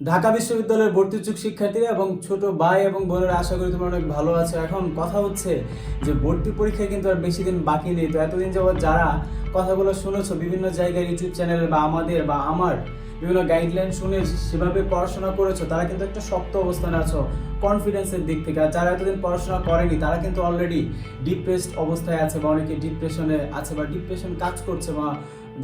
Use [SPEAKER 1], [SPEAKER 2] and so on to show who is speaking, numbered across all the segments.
[SPEAKER 1] ঢাকা বিশ্ববিদ্যালয়ের ভর্তি ইচ্ছুক শিক্ষার্থীরা এবং ছোট ভাই এবং বোনেরা, আশা করি তোমরা অনেক ভালো আছো। এখন কথা হচ্ছে যে ভর্তি পরীক্ষায় কিন্তু আর বেশি দিন বাকি নেই। তো এতদিন যাবত যারা কথাগুলো শুনেছো, বিভিন্ন জায়গায় ইউটিউব চ্যানেলে বা আমাদের বা আমার বিভিন্ন গাইডলাইন শুনে সেভাবে পড়াশোনা করেছ, তারা কিন্তু একটা শক্ত অবস্থানে আছো কনফিডেন্সের দিক থেকে। আর যারা এতদিন পড়াশোনা করেনি, তারা কিন্তু অলরেডি ডিপ্রেসড অবস্থায় আছে বা অনেকে ডিপ্রেশনে আছে বা ডিপ্রেশন কাজ করছে বা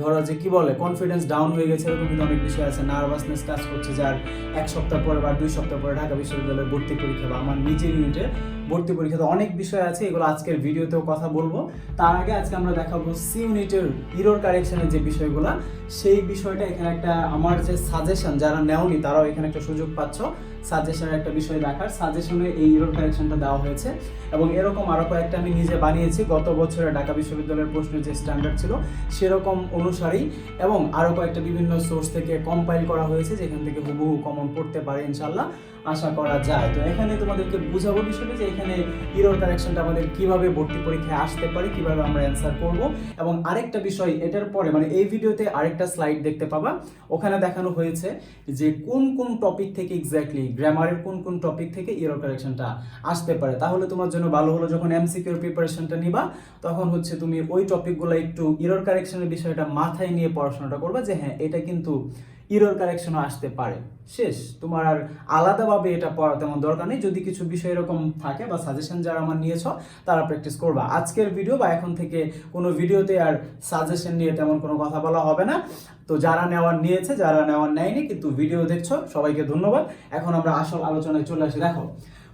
[SPEAKER 1] ধরো যে কি বলে কনফিডেন্স ডাউন হয়ে গেছে, এরকম কিন্তু অনেক বিষয় আছে। নার্ভাসনেস কাজ করছে যার এক সপ্তাহ পরে বা দুই সপ্তাহ পরে ঢাকা বিশ্ববিদ্যালয়ের ভর্তি পরীক্ষা বা আমার নিজের ইউনিটে ভর্তি পরীক্ষাতে অনেক বিষয় আছে, এগুলো আজকের ভিডিওতেও কথা বলব। তার আগে আজকে আমরা দেখাবো সি ইউনিটের ইরোর কারেকশনের যে বিষয়গুলো, সেই বিষয়টা এখানে একটা, আমার যে সাজেশন যারা নেওনি, তারাও এখানে একটা সুযোগ পাচ্ছ। সাজেশনের একটা বিষয় দেখার সাজেশনে এই ইরোর কারেকশনটা দেওয়া হয়েছে এবং এরকম আরও কয়েকটা আমি নিজে বানিয়েছি। গত বছরে ঢাকা বিশ্ববিদ্যালয়ের প্রশ্নের যে স্ট্যান্ডার্ড ছিল, সেরকম অনুসারেই এবং আরও কয়েকটা বিভিন্ন সোর্স থেকে কম্পাইল করা হয়েছে, যেখান থেকে হুবহু কমন পড়তে পারে ইনশাল্লাহ আশা করা যায়। তো এখানে তোমাদেরকে বুঝাবো বিষয়টা যে এখানে ইরোর কারেকশনটা আমাদের কীভাবে ভর্তি পরীক্ষায় আসতে পারে, কীভাবে আমরা অ্যান্সার করব। এবং আরেকটা বিষয়, এটার পরে মানে এই ভিডিওতে আরেকটা স্লাইড দেখতে পাবা। ওখানে দেখানো হয়েছে যে কোন কোন টপিক থেকে এক্স্যাক্টলি গ্রামারের কোন কোন টপিক থেকে ইরোর কারেকশনটা আসতে পারে। তাহলে তোমার জন্য ভালো হলো যখন এমসিকিউর প্রিপারেশনটা নিবা, তখন হচ্ছে তুমি ওই টপিকগুলো একটু ইরোর কারেকশনের বিষয়টা মাথায় নিয়ে পড়াশোনাটা করবে যে হ্যাঁ এটা কিন্তু ইরোর কারেকশনও আসতে পারে। শেষ। তোমার আর আলাদাভাবে এটা পড়া তেমন দরকার নেই। যদি কিছু বিষয় এরকম থাকে বা সাজেশন যারা আমার নিয়েছ, তারা প্র্যাকটিস করবা। আজকের ভিডিও বা এখন থেকে কোনো ভিডিওতে আর সাজেশন নিয়ে তেমন কোনো কথা বলা হবে না। তো যারা নেওয়ার নিয়েছে, যারা নেওয়ার নেয়নি, কিন্তু ভিডিও দেখছ, সবাইকে ধন্যবাদ। এখন আমরা আসল আলোচনায় চলে আসি। দেখো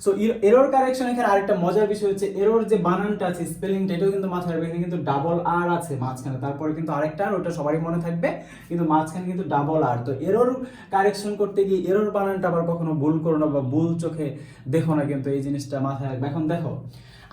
[SPEAKER 1] সো এরর কারেকশন এখানে আরেকটা মজার বিষয় হচ্ছে এরর যে বানানটা আছে স্পেলিংটা এটাও কিন্তু মাথায় রাখবে কিন্তু ডাবল আর আছে মাঝখানে। তারপরে কিন্তু আরেকটা, আর ওটা সবারই মনে থাকবে, কিন্তু মাঝখানে কিন্তু ডাবল আর তো এরর কারেকশন করতে গিয়ে এরর বানানটা আবার কখনো ভুল করো না বা ভুল চোখে দেখো না কিন্তু এই জিনিসটা মাথায় রাখবে। এখন দেখো,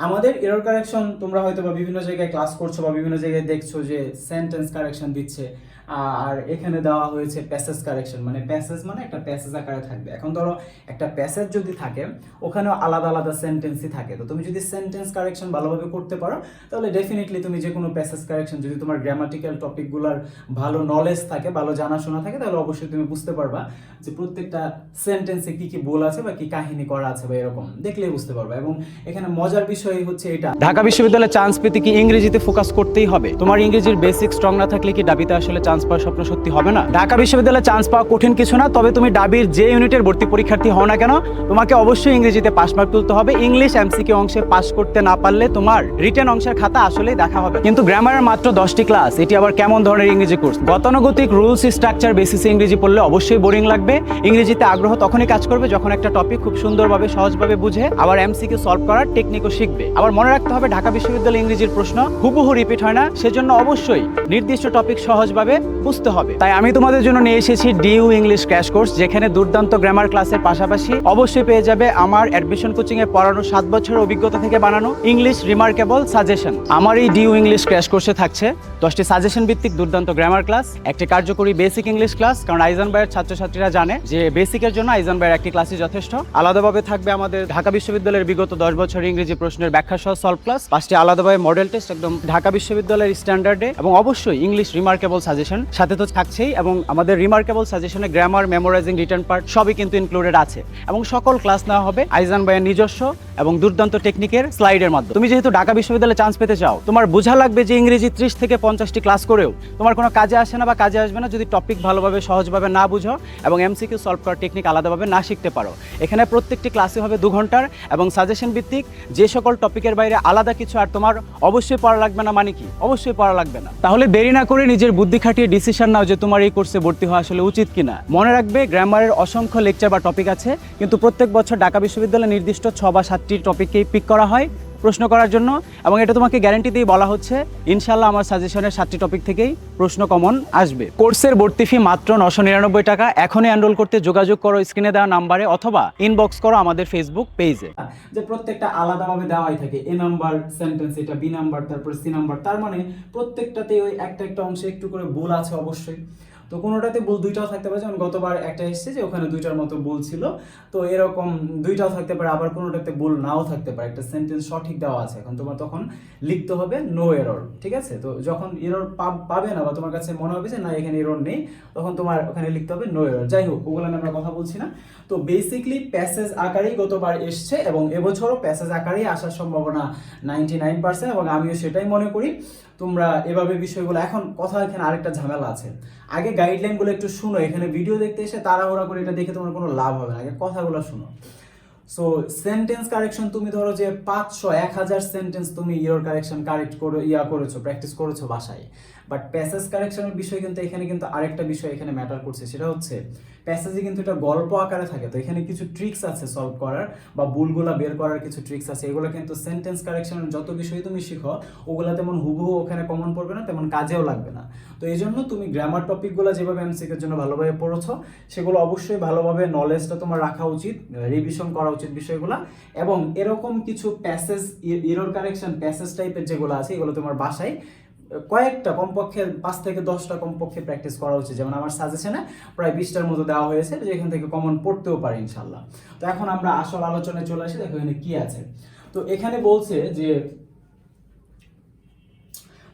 [SPEAKER 1] আমাদের এরর কারেকশন তোমরা হয়তো বা বিভিন্ন জায়গায় ক্লাস করছ বা বিভিন্ন জায়গায় দেখছ যে সেন্টেন্স কারেকশন দিচ্ছে। আর এখানে দেওয়া হয়েছে প্যাসেজ কারেকশন মানে প্যাসেজ মানে একটা প্যাসেজ আকারে থাকবে। এখন ধরো একটা প্যাসেজ যদি থাকে, ওখানেও আলাদা আলাদা সেন্টেন্সই থাকে। তো তুমি যদি সেন্টেন্স কারেকশন ভালোভাবে করতে পারো, তাহলে ডেফিনেটলি তুমি যে কোনো প্যাসেজ কারেকশন যদি তোমার গ্রামাটিক্যাল টপিকগুলোর ভালো নলেজ থাকে, ভালো জানাশোনা থাকে, তাহলে অবশ্যই তুমি বুঝতে পারবা যে প্রত্যেকটা সেন্টেন্সে কি কি ভুল আছে বা কি কাহিনী করা আছে বা এরকম। দেখলেই বুঝতে পারবা। এবং এখানে মজার বিষয় হচ্ছে এটা।
[SPEAKER 2] ঢাকা বিশ্ববিদ্যালয়ে চান্স পেতে কি ইংরেজিতে ফোকাস করতেই হবে? তোমার ইংরেজির বেসিক স্ট্রং না থাকলে কি ডাবিতে আসলে চান্স পাওয়ার স্বপ্ন সত্যি হবে না। ঢাকা বিশ্ববিদ্যালয়ে চান্স পাওয়া কঠিন কিছু না, তবে তুমি ডাবির যে ইউনিটের ভর্তি পরীক্ষার্থী হও না কেন, তোমাকে অবশ্যই ইংরেজিতে পাস মার্ক তুলতে হবে। ইংলিশ এমসিকিউ অংশে পাস করতে না পারলে তোমার রিটার্ন অংশের খাতা আসলেই দেখা হবে। কিন্তু গ্রামারের মাত্র দশটি ক্লাস এটি আবার কেমন ধরনের ইংরেজি কোর্স গতানুগতিক রুলস স্ট্রাকচার বেসিসে ইংরেজি পড়লে অবশ্যই বোরিং লাগবে। ইংরেজিতে আগ্রহ তখনই কাজ করবে যখন একটা টপিক খুব সুন্দরভাবে, সহজভাবে বুঝে, আবার এমসিকিউ সলভ করার টেকনিকও শিখবে। আবার মনে রাখতে হবে, ঢাকা বিশ্ববিদ্যালয় ইংরেজির প্রশ্ন হুবহু রিপিট হয় না, সেজন্য অবশ্যই নির্দিষ্ট টপিক সহজভাবে বুঝতে হবে। তাই আমি তোমাদের জন্য নিয়ে এসেছি ডিউ ইংলিশ ক্র্যাশ কোর্স যেখানে দুর্দান্ত গ্রামার ক্লাসের পাশাপাশি অবশ্যই পেয়ে যাবে আমার অ্যাডমিশন কোচিং এ পড়ানো সাত বছরের অভিজ্ঞতা থেকে বানানো ইংলিশ রিমার্কেবল সাজেশন আমার এই ডিউ ইংলিশ ক্র্যাশ কোর্সে থাকছে দশটি সাজেশন ভিত্তিক দুর্দান্ত গ্রামার ক্লাস একটি কার্যকরী বেসিক ইংলিশ ক্লাস কারণ আইজান ভাইয়ের ছাত্রছাত্রীরা জানে যে বেসিকের জন্য আইজান ভাইয়ের একটি ক্লাসই যথেষ্ট। আলাদাভাবে থাকবে আমাদের ঢাকা বিশ্ববিদ্যালয়ের বিগত দশ বছর ইংরেজি প্রশ্নের ব্যাখ্যা সহ সলভ ক্লাস পাঁচটি আলাদাভাবে মডেল টেস্ট একদম ঢাকা বিশ্ববিদ্যালয়ের স্ট্যান্ডার্ডে এবং অবশ্যই ইংলিশ রিমার্কেবল সাজেশন সাথে তো থাকছেই এবং আমাদের রিমার্কেবল সাজেশনে গ্রামার মেমোরাইজিং রিটার্ন পার্ট সবই কিন্তু ইনক্লুডেড আছে এবং সকল ক্লাস নেওয়া হবে আইজান ভাইয়ের নিজস্ব এবং দুর্দান্ত টেকনিকের স্লাইডের মাধ্যমে। তুমি যেহেতু ঢাকা বিশ্ববিদ্যালয়ে চান্স পেতে চাও, তোমার বোঝা লাগবে যে ইংরেজি ত্রিশ থেকে পঞ্চাশটি ক্লাস করেও তোমার কোনো কাজে আসে না বা কাজে আসবে না যদি টপিক ভালোভাবে, সহজভাবে না বুঝো এবং এমসিকিউ সলভ করার টেকনিক আলাদাভাবে না শিখতে পারো। এখানে প্রত্যেকটি ক্লাসে হবে দু ঘণ্টার এবং সাজেশন ভিত্তিক যে সকল টপিকের বাইরে আলাদা কিছু আর তোমার অবশ্যই পড়া লাগবে না মানে কি? অবশ্যই পড়া লাগবে না। তাহলে দেরি না করে নিজের বুদ্ধি খাটিয়ে ডিসিশন নাও যে তোমার এই কোর্সে ভর্তি হওয়া আসলে উচিত কিনা। মনে রাখবে, গ্রামারের অসংখ্য লেকচার বা টপিক আছে, কিন্তু প্রত্যেক বছর ঢাকা বিশ্ববিদ্যালয়ে নির্দিষ্ট ছ বা সাতটি টপিককেই পিক করা হয়। প্রশ্ন করার জন্য এবং এটা তোমাকে গ্যারান্টি দিয়ে বলা হচ্ছে ইনশাল্লাহ আমার সাজেশনের সাতটি টপিক থেকেই প্রশ্ন কমন আসবে। কোর্সের ভর্তি ফি মাত্র নশো নিরানব্বই টাকা। এখনই এনরোল করতে যোগাযোগ করো স্ক্রিনে দেওয়া নাম্বারে অথবা ইনবক্স করো আমাদের ফেসবুক পেজে
[SPEAKER 1] যে প্রত্যেকটা আলাদাভাবে দেওয়াই থাকে এ নাম্বার সেন্টেন্স এটা বি নাম্বার তারপর সি নাম্বার তার মানে প্রত্যেকটাতে ওই একটা একটা অংশে একটু করে ভুল আছে অবশ্যই। তো কোনোটাতে ভুল দুইটাও থাকতে পারে। যেমন গতবার একটা এসেছে যে ওখানে দুইটার মতো ভুল ছিল। তো এরকম দুইটাও থাকতে পারে, আবার কোনোটাতে ভুল নাও থাকতে পারে। একটা সেন্টেন্স সঠিক দেওয়া আছে। এখন তোমার তখন লিখতে হবে নো এরর ঠিক আছে? তো যখন এরর পাবে না বা তোমার কাছে মনে হবে যে না, এখানে এরর নেই, তখন তোমার ওখানে লিখতে হবে নো এরর যাই হোক, ওগুলো আমরা কথা বলছি না। তো বেসিকলি প্যাসেজ আকারেই গতবার এসছে এবং এবছরও প্যাসেজ আকারেই আসার সম্ভাবনা নাইনটি নাইন পার্সেন্ট এবং আমিও সেটাই মনে করি। তোমরা এভাবে বিষয়গুলো, এখন কথা এখানে আরেকটা ঝামেলা আছে। আগে গাইডলাইনগুলো একটু শুনো, এখানে ভিডিও দেখতে এসে তাড়াহুড়া করে এটা দেখে তোমার কোনো লাভ হবে না, আগে কথাগুলো শুনো। সো সেন্টেন্স কারেকশন তুমি ধরো যে পাঁচশো, এক হাজার সেন্টেন্স তুমি ইয়োর কারেকশন কারেক্ট করো, ইয়া করেছ প্র্যাকটিস করেছ বাসায়। বাট প্যাসেজ কারেকশনের বিষয় কিন্তু এখানে কিন্তু আরেকটা বিষয় এখানে ম্যাটার করছে, সেটা হচ্ছে প্যাসেজে কিন্তু এটা গল্প আকারে থাকে। তো এখানে কিছু ট্রিক্স আছে সলভ করার বা ভুলগুলা বের করার কিছু ট্রিক্স আছে। এগুলো কিন্তু সেন্টেন্স কারেকশনের যত বিষয় তুমি শিখো, ওগুলা তেমন হুবহু ওখানে কমন পড়বে না, তেমন কাজেও লাগবে না। তো এই জন্য তুমি গ্রামার টপিকগুলো যেভাবে এমসিকের জন্য ভালোভাবে পড়েছো, সেগুলো অবশ্যই ভালোভাবে নলেজটা তোমার রাখা উচিত রিভিশন করা উচিত বিষয়গুলো। এবং এরকম কিছু প্যাসেজ ইরোর কারেকশন প্যাসেজ টাইপের যেগুলো আছে, এগুলো তোমার বাসায় কয়েকটা কমপক্ষে পাঁচ থেকে দশটা কমপক্ষে প্র্যাকটিস করা উচিত। যেমন আমার সাজেশনে প্রায় বিশটার মতো দেওয়া হয়েছে যেখান থেকে কমন পড়তেও পারে ইনশাল্লাহ। তো এখন আমরা আসল আলোচনায় চলে আসি, দেখো এখানে কী আছে। তো এখানে বলছে যে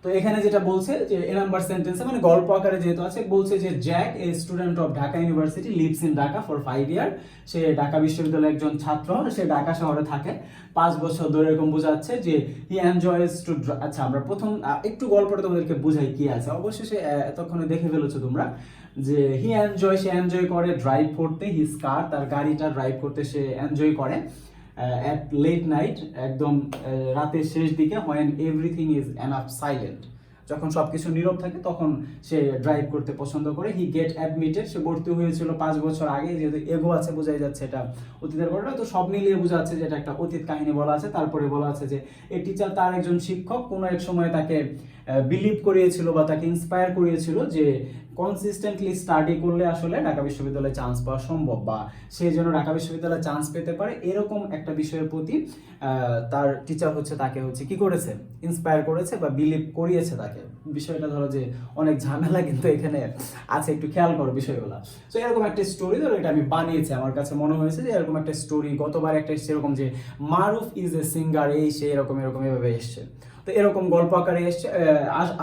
[SPEAKER 1] তো এখানে যেটা বলছে যে এ নাম্বার সেন্টেন্সে মানে গল্প আকারে যেহেতু আছে, বলছে যে Jack, a student of Dhaka university lives in Dhaka for five year সে ঢাকা বিশ্ববিদ্যালয়ের একজন ছাত্র, সে ঢাকা শহরে থাকে। পাঁচ বছর ধরে এরকম বোঝাচ্ছে যে হি এনজয়েস টু আচ্ছা আমরা প্রথম একটু গল্পটা তোমাদেরকে বুঝাই কি আছে। অবশ্যই সে এতক্ষণে দেখে ফেলেছো তোমরা যে হি এনজয় সে এনজয় করে ড্রাইভ করতে হিজ কার তার গাড়িটা ড্রাইভ করতে সে এনজয় করে। অ্যাট লেট নাইট একদম রাতের শেষ দিকে when everything is enough silent যখন সবকিছু নীরব থাকে, তখন সে ড্রাইভ করতে পছন্দ করে। হি গেট অ্যাডমিটেড সে ভর্তি হয়েছিল পাঁচ বছর আগে, যেহেতু এগো আছে, বোঝাই যাচ্ছে এটা অতীতের ঘটনা। তো সব মিলিয়ে বোঝা যাচ্ছে যে এটা একটা অতীত কাহিনী বলা আছে। তারপরে বলা আছে যে এই টিচার তার একজন শিক্ষক, কোনো এক সময় তাকে বিলিভ করিয়েছিল বা তাকে ইন্সপায়ার করিয়েছিল যে কনসিস্টেন্টলি স্টাডি করলে আসলে ঢাকা বিশ্ববিদ্যালয়ে চান্স পাওয়া সম্ভব বা সে যেন ঢাকা বিশ্ববিদ্যালয়ে চান্স পেতে পারে, এরকম একটা বিষয়ের প্রতি তার টিচার হচ্ছে তাকে হচ্ছে কি করেছে? ইন্সপায়ার করেছে বা বিলিভ করিয়েছে তাকে। বিষয়টা ধরো যে অনেক ঝামেলা কিন্তু এখানে আছে, একটু খেয়াল করো বিষয়গুলো। তো এরকম একটা স্টোরি ধরো এটা আমি বানিয়েছি। আমার কাছে মনে হয়েছে যে এরকম একটা স্টোরি গতবার একটা সেরকম যে মারুফ ইজ এ সিঙ্গার এই সে এরকম এরকম এভাবে এসছে। তো এরকম গল্প আকারে এসছে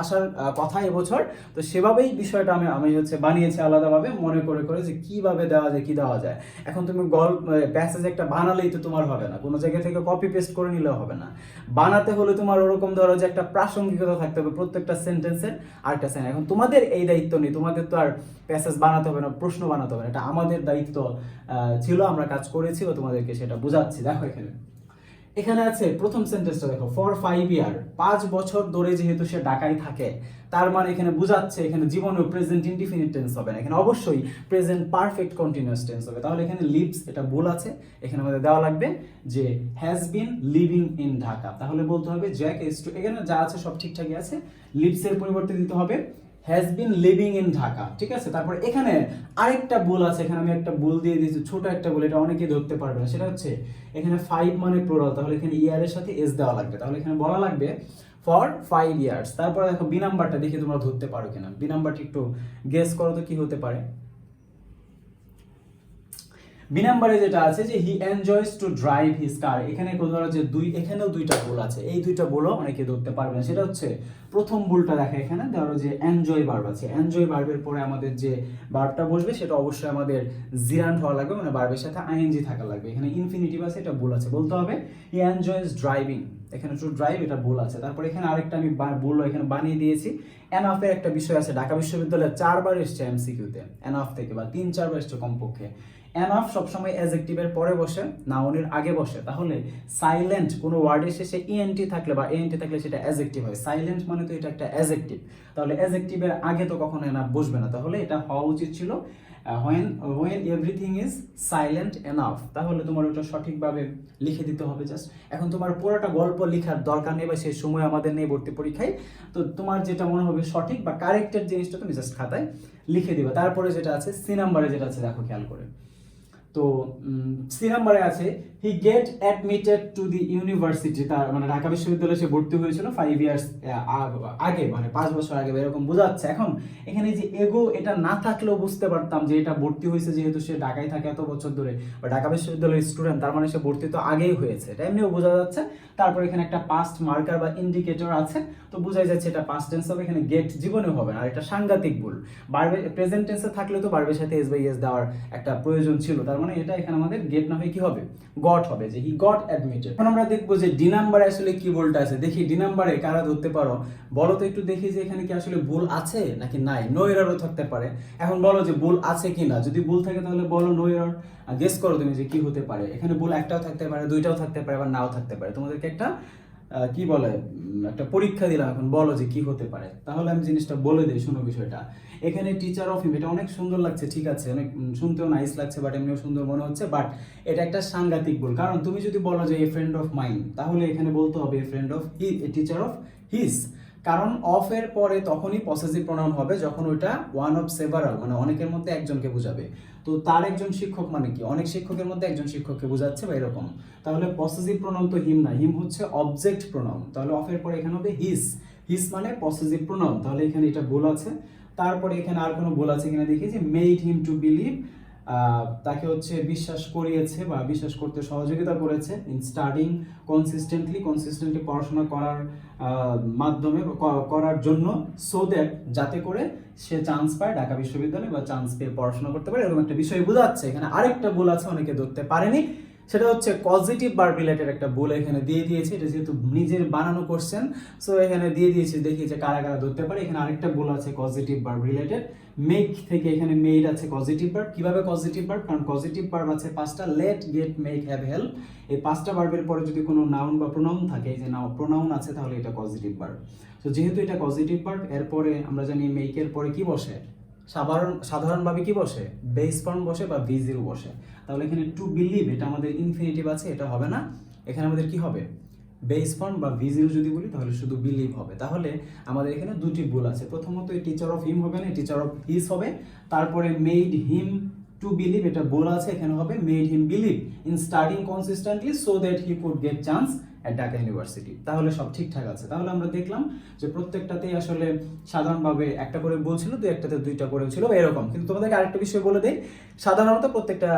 [SPEAKER 1] আসার কথা এবছর। তো সেভাবেই বিষয়টা আমি আমি হচ্ছে বানিয়েছি আলাদাভাবে, মনে করে করে যে কীভাবে দেওয়া যায়, কি দেওয়া যায়। এখন তুমি গল্প প্যাসেজ একটা বানালেই তো তোমার হবে না। কোনো জায়গা থেকে কপি পেস্ট করে নিলেও হবে না। বানাতে হলে তোমার ওরকম ধরো যে একটা প্রাসঙ্গিকতা থাকতে হবে প্রত্যেকটা সেন্টেন্সের আর একটা সেন্টেন্স এখন তোমাদের এই দায়িত্ব নেই, তোমাদের তো আর প্যাসেজ বানাতে হবে না, প্রশ্ন বানাতে হবে না। এটা আমাদের দায়িত্ব ছিল, আমরা কাজ করেছি ও তোমাদেরকে সেটা বোঝাচ্ছি। দেখো এখানে। এখানে আছে, প্রথম সেন্টেন্সটা দেখো ফর ফাইভ ইয়ার পাঁচ বছর ধরে যেহেতু সে ঢাকায় থাকে, তার মানে এখানে বোঝাচ্ছে এখানে জীবনেও প্রেজেন্ট ইনডিফিনিট টেন্স হবে না। এখানে অবশ্যই প্রেজেন্ট পারফেক্ট কন্টিনিউয়াস টেন্স হবে। তাহলে এখানে লিভস এটা ভুল আছে। এখানে আমাদের দেওয়া লাগবে যে has been living in Dhaka. তাহলে বলতে হবে জ্যাক এস টু এখানে যা আছে সব ঠিকঠাকই আছে। লিভসের পরিবর্তে দিতে হবে has been living in Dhaka ঠিক আছে? তারপর এখানে আরেকটা ভুল আছে, এখানে আমি একটা ভুল দিয়ে দিয়েছি, ছোট একটা ভুল, এটা অনেকেই ধরতে পারবে না। সেটা হচ্ছে, এখানে ফাইভ মানে প্লোরাল তাহলে এখানে ইয়ারের সাথে এস দেওয়া লাগবে। তাহলে এখানে বলা লাগবে ফর ফাইভ ইয়ার্স তারপরে দেখো বি নাম্বারটা দেখে তোমরা ধরতে পারো কিনা। বি নাম্বারটা একটু গেস করো তো কি হতে পারে। বি নাম্বারে যেটা আছে যে he enjoys to drive his car এখানে ধরো যে দুই, এখানেও দুইটা ভুল আছে। এই দুইটা ভুলও অনেকে ধরতে পারবে না। সেটা হচ্ছে প্রথম ভুলটা দেখা এখানে, ধরো যে এনজয় বার্ব আছে। এনজয় বার্বের পরে আমাদের যে বার্বটা বসবে, সেটা অবশ্যই আমাদের জিরান হওয়া লাগবে মানে বার্বের সাথে আইএনজি থাকা লাগবে। এখানে ইনফিনিটিভ আছে, এটা ভুল আছে। বলতে হবে হি এনজয়স ড্রাইভিং এখানে টু ড্রাইভ এটা ভুল আছে। তারপর এখানে আরেকটা আমি বা- ভুল এখানে বানিয়ে দিয়েছি। এনআফের একটা বিষয় আছে, ঢাকা বিশ্ববিদ্যালয়ে চারবার এসছে এমসিকিউতে এনআফ থেকে বা তিন, চারবার এসছে কমপক্ষে। এনআফ সবসময় অ্যাজেক্টিভের পরে বসে নাউনের আগে বসে। তাহলে সাইলেন্ট কোনো ওয়ার্ডের শেষে ইএনটি থাকলে বা এএনটি থাকলে সেটা অ্যাজেক্টিভ হয়। সাইলেন্ট মানে তো এটা একটা অ্যাজেক্টিভ তাহলে অ্যাজেক্টিভের আগে তো কখনো এনাফ বসবে না। তাহলে এটা হওয়া উচিত ছিল when when everything is silent enough তাহলে তোমার ওটা সঠিকভাবে লিখে দিতে হবে জাস্ট এখন তোমার পুরোটা গল্প লেখার দরকার নেই বা সেই সময় আমাদের নেই ভর্তি পরীক্ষায়। তো তোমার যেটা মনে হবে সঠিক বা কারেক্টেড জিনিসটা তুমি জাস্ট খাতায় লিখে দিবে। তারপরে যেটা আছে সি নাম্বারে যেটা আছে, দেখো খেয়াল করে। তো সি নাম্বারে আছে। He get admitted to the university তার মানে ঢাকা বিশ্ববিদ্যালয়ে সে ভর্তি হয়েছিল ফাইভ ইয়ার্স আগে মানে পাঁচ বছর আগে এরকম বোঝাচ্ছে। এখন এখানে যে এগো এটা না থাকলেও বুঝতে পারতাম যে এটা ভর্তি হয়েছে যেহেতু সে ঢাকায় থাকে এত বছর ধরে। বা ঢাকা বিশ্ববিদ্যালয়ের স্টুডেন্ট তার মানে সে ভর্তি তো আগেই হয়েছে। এটা এমনিও বোঝা যাচ্ছে। তারপর এখানে একটা পাস্ট মার্কার বা ইন্ডিকেটর আছে। তো বোঝাই যাচ্ছে এটা পাস্ট টেন্স হবে, এখানে গেট জীবনে হবে আর এটা সাংঘাতিক ভুল। বারবে প্রেজেন্ট টেন্সে থাকলে তো বারবের সাথে এস বাই এস দেওয়ার একটা প্রয়োজন ছিল। তার মানে এটা এখানে আমাদের গেট না হয়ে কি হবে? গট হবে, যে হি গট অ্যাডমিটেড এখন আমরা দেখব যে ডি নাম্বারে আসলে কি ভুলটা আছে? দেখি ডি নাম্বারে কারা ধরতে পারো? বলো তো একটু দেখি যে এখানে কি আসলে ভুল আছে নাকি নাই? নো এররও থাকতে পারে। এখন বলো যে ভুল আছে কি না? যদি ভুল থাকে তাহলে বলো নো এরর গেস করো তুমি যে কি হতে পারে। এখানে ভুল একটাও থাকতে পারে, দুইটাও থাকতে পারে বা নাও থাকতে পারে। তোমাদেরকে একটা কি বলে একটা পরীক্ষা দিলাম, এখন বলো যে কি হতে পারে। তাহলে আমি জিনিসটা বলে দিই, শোনো বিষয়টা। এখানে টিচার অফ হিম এটা অনেক সুন্দর লাগছে, ঠিক আছে, অনেক শুনতেও নাইস লাগছে বাট এমনিও সুন্দর মনে হচ্ছে বাট এটা একটা সাংঘাতিক ভুল। কারণ তুমি যদি বলো যে এ ফ্রেন্ড অফ মাইন্ড তাহলে এখানে বলতে হবে a friend of he a teacher of his কারণ অফ এর পরে তখনই পসেসিভ প্রোনাউন হবে যখন ওইটা ওয়ান অফ সেভারাল মানে অনেকের মধ্যে একজনকে বোঝাবে। তো তার একজন শিক্ষক মানে কি? অনেক শিক্ষকের মধ্যে একজন শিক্ষককে বোঝাচ্ছে বা এরকম। তাহলে পসেসিভ প্রোনাউন তো হিম না। হিম হচ্ছে অবজেক্ট প্রোনাউন তাহলে অফ এর পরে এখানে হবে হিস হিস মানে পসেসিভ প্রোনাউন তাহলে এখানে এটা ভুল আছে। তারপরে এখানে আর কোনো ভুল আছে কিনা দেখি যে মেড হিম টু বিলিভ তাকে হচ্ছে বিশ্বাস করিয়েছে বা বিশ্বাস করতে সহযোগিতা করেছে ইন স্টাডিং কনসিস্টেন্টলি কনসিস্টেন্টলি পড়াশোনা করার মাধ্যমে করার জন্য সো দ্যাট যাতে করে সে চান্স পায় ঢাকা বিশ্ববিদ্যালয়ে বা চান্স পেয়ে পড়াশোনা করতে পারে, এরকম একটা বিষয় বোঝাচ্ছে। এখানে আরেকটা ভুল আছে, অনেকে ধরতে পারেনি। সেটা হচ্ছে পজিটিভ বার রিলেটেড একটা ভুল এখানে দিয়ে দিয়েছে, এটা যেহেতু নিজের বানানো কোশ্চেন সো এখানে দিয়ে দিয়েছি, দেখি যে কারা কারা ধরতে পারে। এখানে আরেকটা ভুল আছে পজিটিভ বার রিলেটেড মেক থেকে এখানে মেড আছে পজিটিভ ভার্ব কীভাবে পজিটিভ ভার্ব কারণ পজিটিভ ভার্ব আছে পাঁচটা। Let get make have help এই পাঁচটা বার্বের পরে যদি কোনো নাউন বা প্রোনাউন থাকে যে নাও প্রোনাউন আছে, তাহলে এটা পজিটিভ ভার্ব তো যেহেতু এটা পজিটিভ ভার্ব এরপরে আমরা জানি মেকের পরে কি বসে? সাধারণ, সাধারণভাবে কি বসে? বেস ফর্ম বসে বা ভি জিরো বসে। তাহলে এখানে টু বিলিভ এটা আমাদের ইনফিনিটিভ আছে, এটা হবে না। এখানে আমাদের কি হবে? বেস ফর্ম বা ভি জিরো যদি বলি, তাহলে শুধু বিলিভ হবে। তাহলে আমাদের এখানে দুটি ভুল আছে। প্রথমত টিচার অফ হিম হবে না টিচার অফ হিস হবে। তারপরে মেড হিম টু বিলিভ এটা ভুল আছে, এখানে হবে made him believe in starting consistently so that he could get chance Dhaka university তাহলে সব ঠিকঠাক আছে। তাহলে আমরা দেখলাম যে প্রত্যেকটাতেই আসলে সাধারণভাবে একটা করে বলছিল দুই একটাতে দুইটা করে ছিল এরকম। কিন্তু তোমাদেরকে আরেকটা বিষয় বলে দেই, সাধারণত প্রত্যেকটা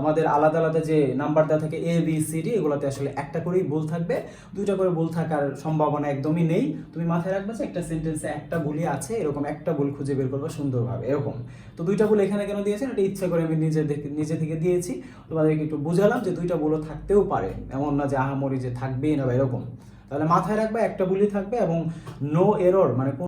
[SPEAKER 1] আমাদের আলাদা আলাদা যে নাম্বার দেওয়া থাকে এ বি সি ডি এগুলোতে আসলে একটা করেই ভুল থাকবে। দুইটা করে ভুল থাকার সম্ভাবনা একদমই নেই। তুমি মাথায় রাখবে যে একটা সেন্টেন্সে একটা ভুলই আছে, এরকম একটা ভুল খুঁজে বের করবে সুন্দরভাবে, এরকম। তো দুইটা ভুল এখানে কেন দিয়েছেন? এটা ইচ্ছা করে আমি নিজে নিজে থেকে দিয়েছি। তোমাদেরকে একটু বুঝালাম যে দুইটা ভুলও থাকতেও পারে। এমন না যে আহামরি যে থাকবেই না বা এরকম। তাহলে মাথায় রাখবে একটা বুলি থাকবে এবং নো এরর মানে